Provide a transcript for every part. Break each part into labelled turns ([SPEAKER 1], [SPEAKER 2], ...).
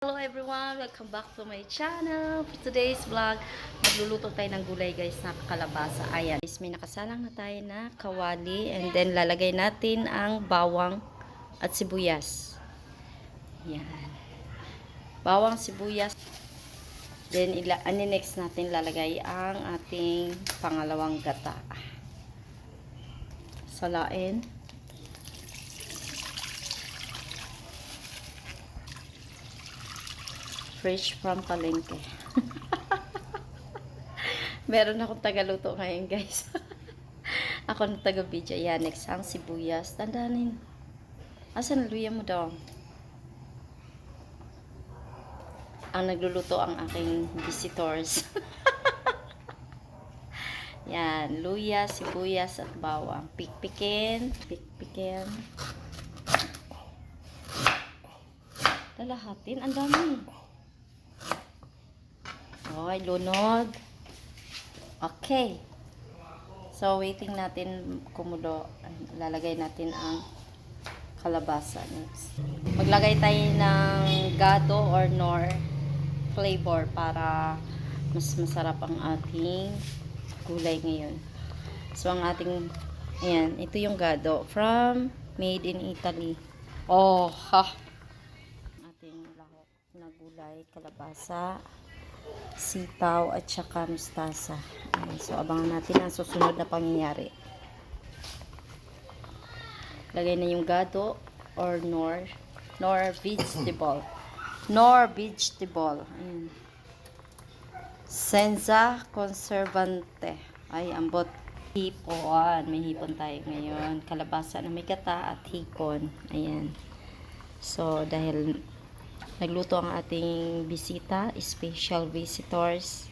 [SPEAKER 1] Hello everyone! Welcome back to my channel. For today's vlog, magluluto tayo ng gulay guys na kalabasa. Ayan, guys, may nakasalang na tayo na kawali and then lalagay natin ang bawang at sibuyas. Yan. Bawang, sibuyas. Then, ila ani next natin lalagay ang ating pangalawang gata. Salain. Fresh from palengke. Meron akong tagaluto ngayon, guys. Ako na taga-video. Yan, next ang sibuyas. Tandanin. Asan luya mo daw? Ang nagluluto ang aking visitors. Yan, luya, sibuyas at bawang. Pikpikin, pikpikin. Lalahatin, ang dami. Okay, lunod. Okay. So, waiting natin kumulo. Lalagay natin ang kalabasa next. Maglagay tayo ng gado or nor flavor para mas masarap ang ating gulay ngayon. So, ang ating, ayan, ito yung gado from made in Italy. Oh, ha! ating lahok na gulay, kalabasa, sitaw at saka mustasa. Ayan, so abangan natin ang susunod na pangyayari. Lagay na yung gado or nor nor vegetable. Nor vegetable. Ayan. Senza conservante. Ay, ambot. Hipon. May hipon tayo ngayon. Kalabasa na may kata at hipon. Ayan. So, dahil nagluto ang ating bisita, special visitors.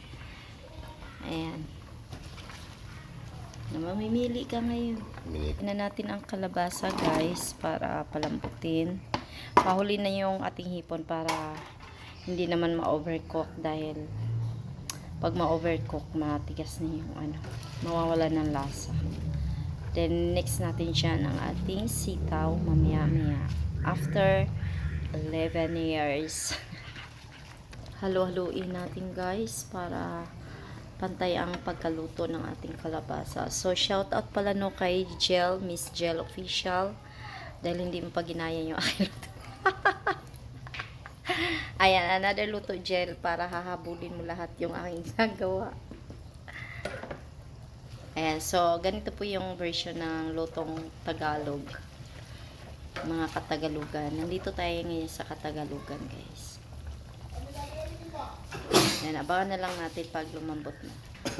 [SPEAKER 1] Ayan. Na mamimili ka ngayon. Na natin ang kalabasa guys para palambutin. Pahuli na yung ating hipon para hindi naman ma-overcook dahil pag ma-overcook matigas na yung ano, mawawala ng lasa. Then next natin siya ng ating sitaw mamaya-maya. After 11 years. Halo-haluin natin guys para pantay ang pagkaluto ng ating kalabasa. So, shout out pala no kay Gel, Miss Gel Official. Dahil hindi mo pa ginaya yung aking luto. Ayan, another luto gel para hahabulin mo lahat yung aking ginagawa. Ayan, so ganito po yung version ng lutong Tagalog. Mga Katagalugan. Nandito tayo ngayon sa Katagalugan, guys. Ayan, abangan na lang natin pag lumambot na.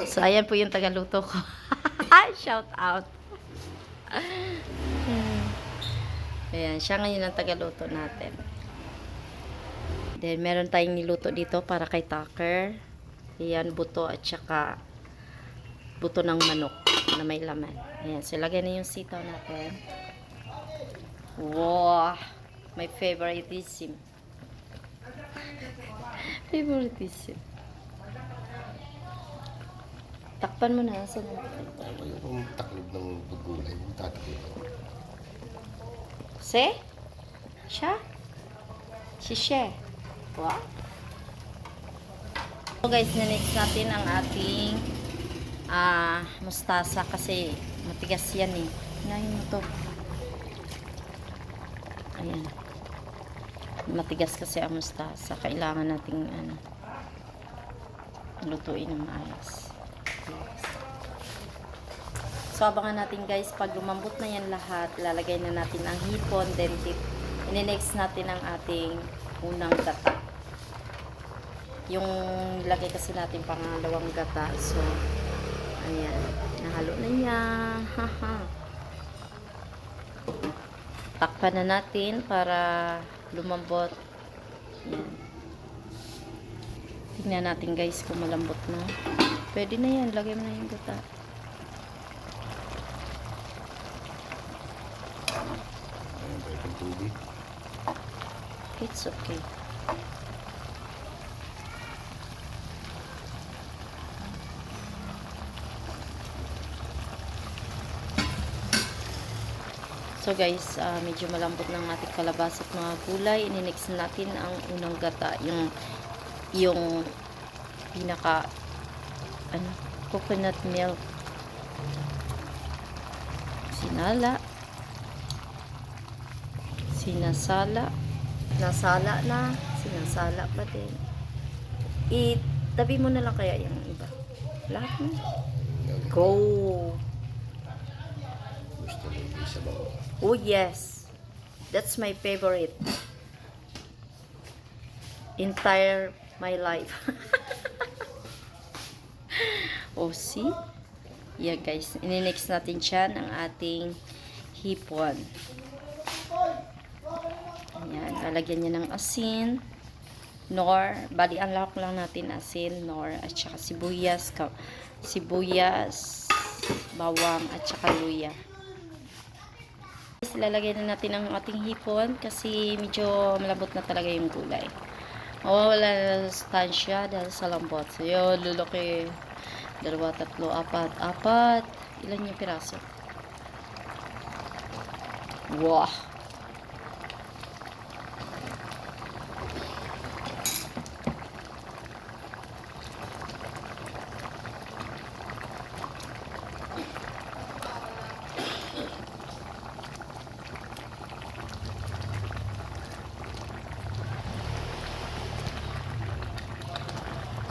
[SPEAKER 1] So, ayan po yung tagaluto ko. Shout out. Ayan, siya ngayon ang tagaluto natin. Then, meron tayong niluto dito para kay Tucker. Ayan, buto at saka buto ng manok na may laman. Ayan, so lagay na yung sitaw natin. Wow! My favoritism. favoritism. Takpan mo na. Saan mo?
[SPEAKER 2] Ayokong taklob ng gulay. Yung tataklob.
[SPEAKER 1] Se? Siya? Si She. Wow. So guys, na-next natin ang ating ah mustasa kasi matigas yan eh. Hinahin mo to. Ayan. Matigas kasi ang mustasa. Kailangan nating ano, lutuin ng maayos. So, abangan natin guys, pag lumambot na yan lahat, lalagay na natin ang hipon, then dip. next natin ang ating unang gata. Yung lagay kasi natin pangalawang gata. So, ayan. Nahalo na niya. Haha. Takpan na natin para lumambot. Ayan. Tingnan natin guys kung malambot na. Pwede na yan. Lagay mo na yung gata. It's okay. So, guys, ah, medyo malambot ng ating kalabasa at mga gulay. Ininix natin ang unang gata, yung yung pinaka ano, coconut milk. Sinala. Sinasala. Nasala na. Sinasala pa din. Itabi mo na lang kaya yung iba. Lahat na. Go!
[SPEAKER 2] Gusto mo isa ba?
[SPEAKER 1] Oh yes. That's my favorite. Entire my life. oh, see? Yeah, guys. Ininix natin siya ng ating hipon. Ayan. Lalagyan niya ng asin. Nor. Bali, ang lahok lang natin asin, nor, at saka sibuyas, sibuyas, bawang, at saka luya. Lalagay na natin ang ating hipon kasi medyo malambot na talaga yung gulay. Mawawala na stansya dahil sa lambot. So yun, lulaki. Dalawa, tatlo, apat, apat. Ilan yung piraso? Wow!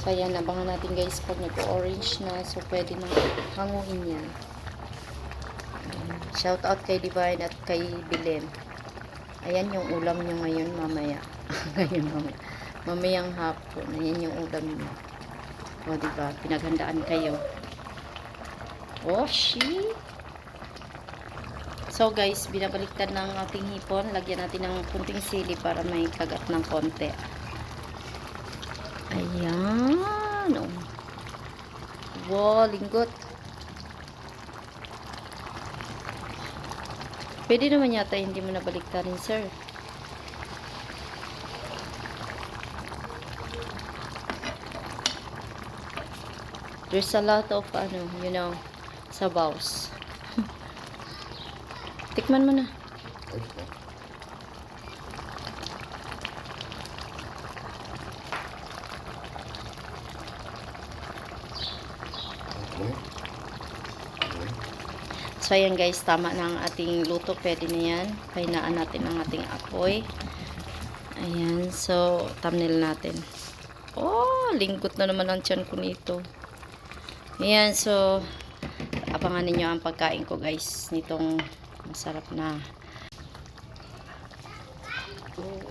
[SPEAKER 1] So, ayan, abangan natin guys pag nag-orange na. So, pwede nang hanguin yan. Shout out kay Divine at kay Bilen. Ayan yung ulam nyo ngayon mamaya. ngayon mamaya. Mamayang hapon. Ayan yung ulam nyo. O, diba? Pinaghandaan kayo. Oh, she. So, guys, binabaliktad ng ating hipon. Lagyan natin ng kunting sili para may kagat ng konti. Ayan. Oh. Wow, linggot. Pwede naman yata hindi mo nabaliktarin, sir. There's a lot of, ano, you know, sabaws. Tikman mo na.
[SPEAKER 2] Okay.
[SPEAKER 1] So, ayan guys, tama na ang ating luto. Pwede na yan. Pahinaan natin ang ating apoy. Ayan, so, thumbnail natin. Oh, lingkot na naman ang tiyan ko nito. Ayan, so, abangan ninyo ang pagkain ko guys. Nitong masarap na. Oh,